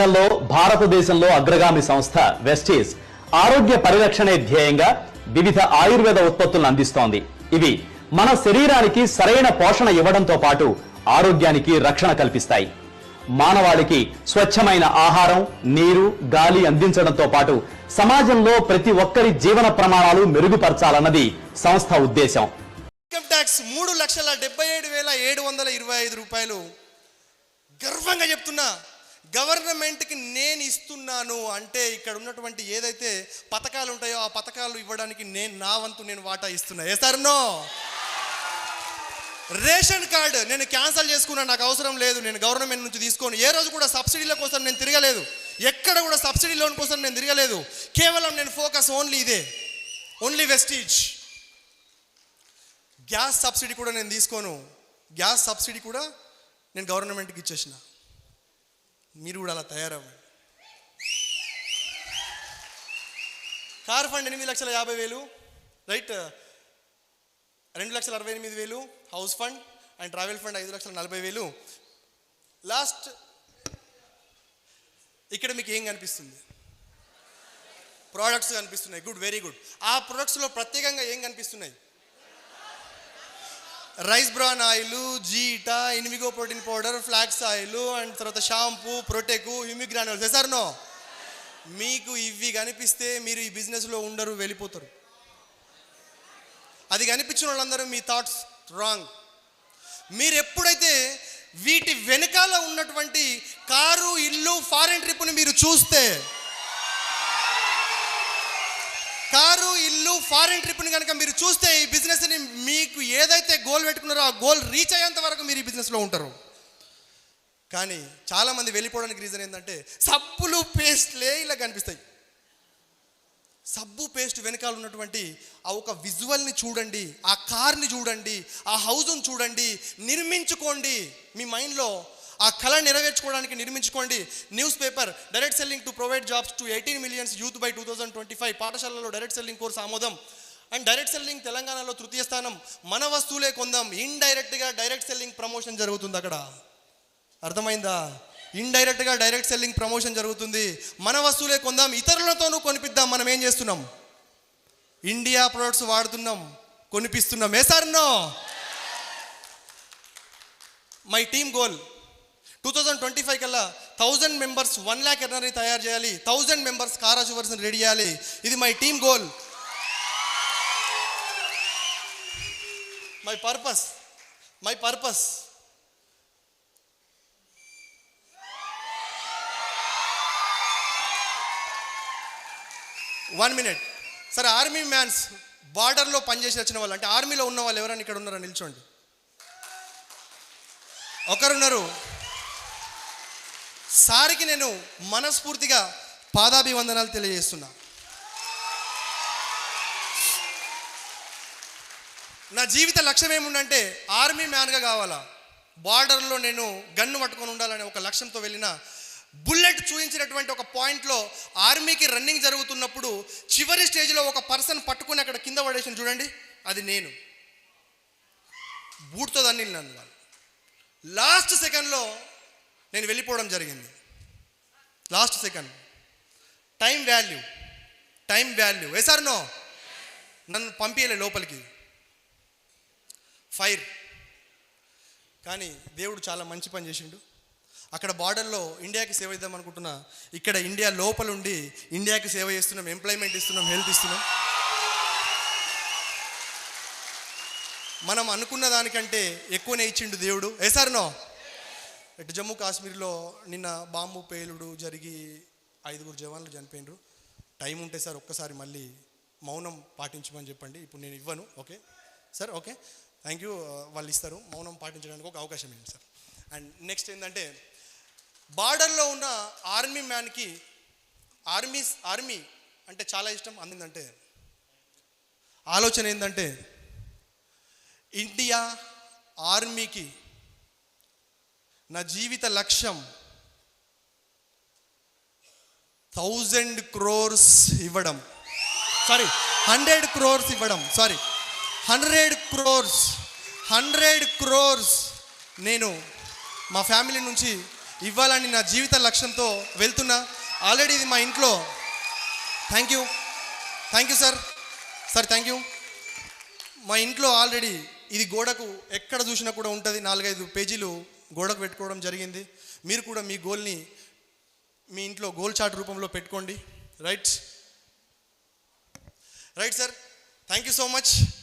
రంగంలో భారతదేశంలో అగ్రగామి సంస్థ వెస్టీస్ ఆరోగ్య పరిరక్షణే ధ్యేయంగా వివిధ ఆయుర్వేద ఉత్పత్తులను అందిస్తోంది. ఇవి మన శరీరానికి సరైన పోషణ ఇవ్వడంతో పాటు ఆరోగ్యానికి రక్షణ కల్పిస్తాయి. మానవాళికి స్వచ్ఛమైన ఆహారం నీరు గాలి అందించడంతో పాటు సమాజంలో ప్రతి ఒక్కరి జీవన ప్రమాణాలు మెరుగుపరచాలన్నది సంస్థ ఉద్దేశం. ఇన్కమ్ ట్యాక్స్ మూడు లక్షల డెబ్బై ఏడు వేల ఏడు వందల ఇరవై ఐదు రూపాయలు గర్వంగా చెప్తున్నా. గవర్నమెంట్కి నేను ఇస్తున్నాను అంటే ఇక్కడ ఉన్నటువంటి ఏదైతే పథకాలు ఉంటాయో ఆ పథకాలు ఇవ్వడానికి నేను నా వంతు నేను వాటా ఇస్తున్నా. ఏ రేషన్ కార్డు నేను క్యాన్సిల్ చేసుకున్నా నాకు అవసరం లేదు నేను గవర్నమెంట్ నుంచి తీసుకోను. ఏ రోజు కూడా సబ్సిడీల కోసం నేను తిరగలేదు. ఎక్కడ కూడా సబ్సిడీ లోన్ కోసం నేను తిరగలేదు. కేవలం నేను ఫోకస్ ఓన్లీ ఇదే. ఓన్లీ వెస్టీజ్. గ్యాస్ సబ్సిడీ కూడా నేను తీసుకోను. గ్యాస్ సబ్సిడీ కూడా నేను గవర్నమెంట్కి ఇచ్చేసిన. మీరు కూడా అలా తయారవ్వండి. కార్ ఫండ్ ఎనిమిది లక్షల యాభై వేలు రైట్ రెండు లక్షల అరవై ఎనిమిది వేలు house fund and travel fund ఐదు లక్షల నలభై వేలు. లాస్ట్ ఇక్కడ మీకు ఏం కనిపిస్తుంది? ప్రోడక్ట్స్ కనిపిస్తున్నాయి. గుడ్ వెరీ గుడ్ ఆ ప్రొడక్ట్స్లో ప్రత్యేకంగా ఏం కనిపిస్తున్నాయి? రైస్ బ్రాన్ ఆయిల్ జీటా Invigo protein powder flax oil and తర్వాత షాంపూ ప్రొటెకు హ్యూమిగ్రానుల్స్ ఎసార్ మీకు ఇవి కనిపిస్తే మీరు ఈ బిజినెస్లో ఉండరు వెళ్ళిపోతారు. అది కనిపించిన వాళ్ళందరూ మీ థాట్స్ రాంగ్ మీరు ఎప్పుడైతే వీటి వెనకాల ఉన్నటువంటి కారు ఇల్లు ఫారెన్ ట్రిప్ని మీరు చూస్తే కారు ఇల్లు ఫారెన్ ట్రిప్ని కనుక మీరు చూస్తే ఈ బిజినెస్ని మీకు ఏదైతే గోల్ పెట్టుకున్నారో ఆ గోల్ రీచ్ అయ్యేంత వరకు మీరు ఈ బిజినెస్లో ఉంటారు. కానీ చాలామంది వెళ్ళిపోవడానికి రీజన్ ఏంటంటే సబ్బులు పేస్ట్లే ఇలా కనిపిస్తాయి. సబ్బు పేస్ట్ వెనకాల ఉన్నటువంటి ఆ ఒక విజువల్ని చూడండి ఆ కార్ని చూడండి ఆ హౌస్ని చూడండి నిర్మించుకోండి. మీ మైండ్లో ఆ కళ నెరవేర్చుకోవడానికి నిర్మించుకోండి. News paper direct selling to provide jobs to eighteen millions youth by two thousand twenty five పాఠశాలలో డైరెక్ట్ సెల్లింగ్ కోర్స్ ఆమోదం. అండ్ డైరెక్ట్ సెల్లింగ్ తెలంగాణలో తృతీయ స్థానం. మన వస్తువులే కొందాం. ఇండైరెక్ట్గా డైరెక్ట్ సెల్లింగ్ ప్రమోషన్ జరుగుతుంది అక్కడ. అర్థమైందా? ఇండైరెక్ట్గా డైరెక్ట్ సెల్లింగ్ ప్రమోషన్ జరుగుతుంది. మన వస్తువులే కొందాం. ఇతరులతోనూ కొనిపిద్దాం. మనం ఏం చేస్తున్నాం? ఇండియా ప్రొడక్ట్స్ వాడుతున్నాం. కొనిపిస్తున్నాం. ఏ sir no? My team goal two thousand twenty five కల్లా థౌజండ్ మెంబర్స్ వన్ ల్యాక్ ఎర్నరీ తయారు చేయాలి. థౌజండ్ మెంబర్స్ కారా షుగర్స్ని రెడీ చేయాలి. ఇది my team goal my purpose my purpose one minute సరే ఆర్మీ మ్యాన్స్ బార్డర్లో పనిచేసి వచ్చిన వాళ్ళు అంటే ఆర్మీలో ఉన్న వాళ్ళు ఎవరైనా ఇక్కడ ఉన్నారా? నిల్చోండి. ఒకరున్నారు. సారికి నేను మనస్ఫూర్తిగా పాదాభివందనాలు తెలియజేస్తున్నా. నా జీవిత లక్ష్యం ఏముందంటే ఆర్మీ మ్యాన్గా కావాలా? బార్డర్లో నేను గన్ను పట్టుకొని ఉండాలనే ఒక లక్ష్యంతో వెళ్ళిన బుల్లెట్ చూపించినటువంటి ఒక పాయింట్లో ఆర్మీకి రన్నింగ్ జరుగుతున్నప్పుడు చివరి స్టేజ్లో ఒక పర్సన్ పట్టుకుని అక్కడ కింద పడేసిన చూడండి అది నేను. బూట్తో దాన్ని నన్ను లాస్ట్ సెకండ్లో నేను వెళ్ళిపోవడం జరిగింది. Last second time value time value ఏ నో నన్ను పంపించలే లోపలికి. ఫైర్ కానీ దేవుడు చాలా మంచి పని చేసిండు. అక్కడ బార్డర్లో ఇండియాకి సేవ ఇద్దాం అనుకుంటున్నా. ఇక్కడ ఇండియా లోపల ఉండి ఇండియాకి సేవ చేస్తున్నాం ఎంప్లాయ్మెంట్ ఇస్తున్నాం హెల్త్ ఇస్తున్నాం. మనం అనుకున్న దానికంటే ఎక్కువనే ఇచ్చిండు దేవుడు. ఏ నో ఇటు జమ్మూ కాశ్మీర్లో నిన్న బాంబు పేలుడు జరిగి ఐదుగురు జవాన్లు చనిపోయినరు. టైం ఉంటే సార్ ఒక్కసారి మళ్ళీ మౌనం పాటించమని చెప్పండి. ఇప్పుడు నేను ఇవ్వను. Okay? Sir okay? Thank you uh, వాళ్ళు ఇస్తారు. మౌనం పాటించడానికి ఒక అవకాశం ఏంటి సార్. అండ్ నెక్స్ట్ ఏంటంటే బార్డర్లో ఉన్న ఆర్మీ మ్యాన్కి ఆర్మీ ఆర్మీ అంటే చాలా ఇష్టం. అందిందంటే ఆలోచన ఏంటంటే ఇండియా ఆర్మీకి నా జీవిత లక్ష్యం థౌజండ్ క్రోర్స్ ఇవ్వడం. సారీ హండ్రెడ్ క్రోర్స్ ఇవ్వడం. Sorry hundred crores hundred crores నేను మా ఫ్యామిలీ నుంచి ఇవ్వాలని నా జీవిత లక్ష్యంతో వెళ్తున్నా. ఆల్రెడీ ఇది మా ఇంట్లో. Thank you thank you sir sir thank you మా ఇంట్లో ఆల్రెడీ ఇది గోడకు ఎక్కడ చూసినా కూడా ఉంటుంది. నాలుగైదు పేజీలు గోడకు పెట్టుకోవడం జరిగింది. మీరు కూడా మీ గోల్ని మీ ఇంట్లో గోల్ చార్ట్ రూపంలో పెట్టుకోండి. Right? Right sir. Thank you so much.